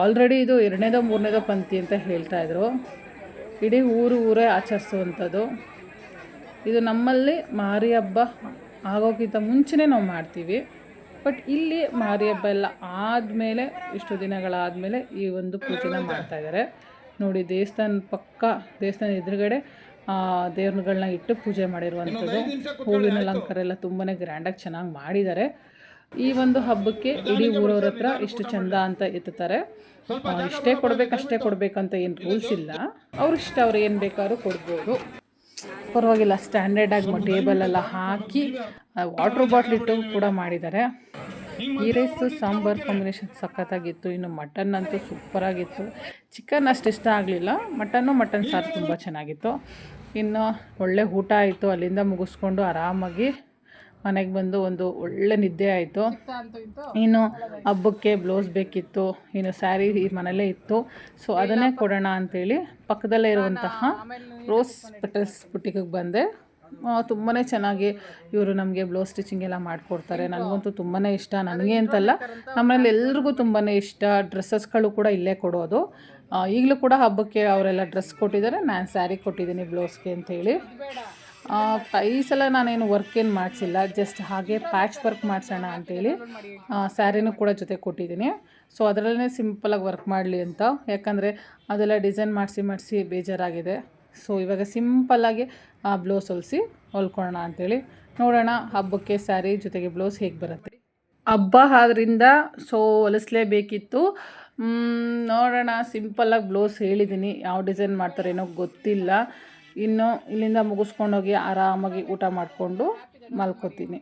ಆಲ್ರೆಡಿ ಇದು ಎರಡನೇದೋ, ಮೂರನೇದೋ ಪಂಕ್ತಿ ಅಂತ ಹೇಳ್ತಾಯಿದ್ರು ಇಡೀ ಊರು ಊರೇ ಆಚರಿಸುವಂಥದ್ದು. ಇದು ನಮ್ಮಲ್ಲಿ ಮಾರಿ ಹಬ್ಬ ಆಗೋಕ್ಕಿಂತ ಮುಂಚೆನೇ ನಾವು ಮಾಡ್ತೀವಿ. ಬಟ್ ಇಲ್ಲಿ ಮಾರಿ ಹಬ್ಬ ಎಲ್ಲ ಆದಮೇಲೆ ಇಷ್ಟು ದಿನಗಳಾದಮೇಲೆ ಈ ಒಂದು ಪೂಜೆನ ಮಾಡ್ತಾಯಿದ್ದಾರೆ ನೋಡಿ ದೇವಸ್ಥಾನ ಪಕ್ಕ ದೇವಸ್ಥಾನ ಎದುರುಗಡೆ ದೇವ್ರಗಳನ್ನ ಇಟ್ಟು ಪೂಜೆ ಮಾಡಿರುವಂಥದ್ದು. ಹೂವಿನ ಅಲಂಕಾರ ಎಲ್ಲ ತುಂಬಾ ಗ್ರ್ಯಾಂಡಾಗಿ ಚೆನ್ನಾಗಿ ಮಾಡಿದ್ದಾರೆ. ಈ ಒಂದು ಹಬ್ಬಕ್ಕೆ ಇಡೀ ಊರವ್ರ ಹತ್ರ ಇಷ್ಟು ಚಂದ ಅಂತ ಎತ್ತುತ್ತಾರೆ. ಇಷ್ಟೇ ಕೊಡ್ಬೇಕು ಅಷ್ಟೇ ಕೊಡ್ಬೇಕಂತ ಏನು ರೂಲ್ಸ್ ಇಲ್ಲ. ಅವ್ರ ಇಷ್ಟ ಅವ್ರು ಏನು ಬೇಕಾದ್ರೂ ಕೊಡ್ಬೋದು. ಪರವಾಗಿಲ್ಲ ಟೇಬಲ್ ಎಲ್ಲ ಹಾಕಿ ವಾಟ್ರ್ ಬಾಟ್ಲ್ ಇಟ್ಟು ಕೂಡ ಮಾಡಿದ್ದಾರೆ. ಈ ರೈಸು ಸಾಂಬಾರ್ ಕಾಂಬಿನೇಷನ್ ಸಖತ್ತಾಗಿತ್ತು, ಇನ್ನು ಮಟನ್ ಅಂತೂ ಸೂಪರಾಗಿತ್ತು ಚಿಕನ್ ಅಷ್ಟು ಇಷ್ಟ ಆಗಲಿಲ್ಲ ಮಟನ್ನು ಮಟನ್ ಸಾರು ತುಂಬ ಚೆನ್ನಾಗಿತ್ತು. ಇನ್ನು ಒಳ್ಳೆ ಊಟ ಆಯಿತು, ಅಲ್ಲಿಂದ ಮುಗಿಸ್ಕೊಂಡು ಆರಾಮಾಗಿ ಮನೆಗೆ ಬಂದು ಒಂದು ಒಳ್ಳೆ ನಿದ್ದೆ ಆಯಿತು. ಇನ್ನು ಹಬ್ಬಕ್ಕೆ ಬ್ಲೌಸ್ ಬೇಕಿತ್ತು ಇನ್ನು ಸ್ಯಾರಿ ಈ ಮನೇಲೇ ಇತ್ತು. ಸೊ ಅದನ್ನೇ ಕೊಡೋಣ ಅಂತೇಳಿ ಪಕ್ಕದಲ್ಲೇ ಇರುವಂತಹ ರೋಸ್ ಪೆಟಲ್ಸ್ ಬುಟ್ಟಿಗೆ ಬಂದೆ. ತುಂಬಾ ಚೆನ್ನಾಗಿ ಇವರು ನಮಗೆ ಬ್ಲೌಸ್ ಸ್ಟಿಚಿಂಗ್ ಎಲ್ಲ ಮಾಡಿಕೊಡ್ತಾರೆ. ನನಗಂತೂ ತುಂಬಾ ಇಷ್ಟ. ನನಗೆ ಅಂತಲ್ಲ ನಮ್ಮನೇಲಿ ಎಲ್ರಿಗೂ ತುಂಬಾ ಇಷ್ಟ. ಡ್ರೆಸ್ಸಸ್ಗಳು ಕೂಡ ಇಲ್ಲೇ ಕೊಡೋದು. ಈಗಲೂ ಕೂಡ ಹಬ್ಬಕ್ಕೆ ಅವರೆಲ್ಲ ಡ್ರೆಸ್ ಕೊಟ್ಟಿದ್ದಾರೆ. ನಾನು ಸ್ಯಾರಿ ಕೊಟ್ಟಿದ್ದೀನಿ ಬ್ಲೌಸ್ಗೆ ಅಂತೇಳಿ. ಈ ಸಲ ನಾನೇನು ವರ್ಕ್ ಏನು ಮಾಡಿಸಿಲ್ಲ ಜಸ್ಟ್ ಹಾಗೆ ಪ್ಯಾಚ್ ವರ್ಕ್ ಮಾಡಿಸೋಣ ಅಂತೇಳಿ ಸ್ಯಾರಿನೂ ಕೂಡ ಜೊತೆ ಕೊಟ್ಟಿದ್ದೀನಿ. ಸೊ ಅದರಲ್ಲೇ ಸಿಂಪಲಾಗಿ ವರ್ಕ್ ಮಾಡಲಿ ಅಂತ. ಯಾಕಂದರೆ ಅದೆಲ್ಲ ಡಿಸೈನ್ ಮಾಡಿಸಿ ಮಾಡಿಸಿ ಬೇಜಾರಾಗಿದೆ. ಸೊ ಇವಾಗ ಸಿಂಪಲ್ಲಾಗಿ ಆ ಬ್ಲೌಸ್ ಹೊಲಿಸಿ ಹೊಲ್ಕೊಳ್ಳೋಣ ಅಂತೇಳಿ. ನೋಡೋಣ ಹಬ್ಬಕ್ಕೆ ಸ್ಯಾರಿ ಜೊತೆಗೆ ಬ್ಲೌಸ್ ಹೇಗೆ ಬರುತ್ತೆ. ಹಬ್ಬ ಆದ್ರಿಂದ ಸೊ ಹೊಲಿಸ್ಲೇಬೇಕಿತ್ತು. ನೋಡೋಣ ಸಿಂಪಲ್ಲಾಗಿ ಬ್ಲೌಸ್ ಹೇಳಿದ್ದೀನಿ ಯಾವ ಡಿಸೈನ್ ಮಾಡ್ತಾರೇನೋ ಗೊತ್ತಿಲ್ಲ. ಇನ್ನು ಇಲ್ಲಿಂದ ಮುಗಿಸ್ಕೊಂಡೋಗಿ ಆರಾಮಾಗಿ ಊಟ ಮಾಡಿಕೊಂಡು ಮಲ್ಕೋತೀನಿ.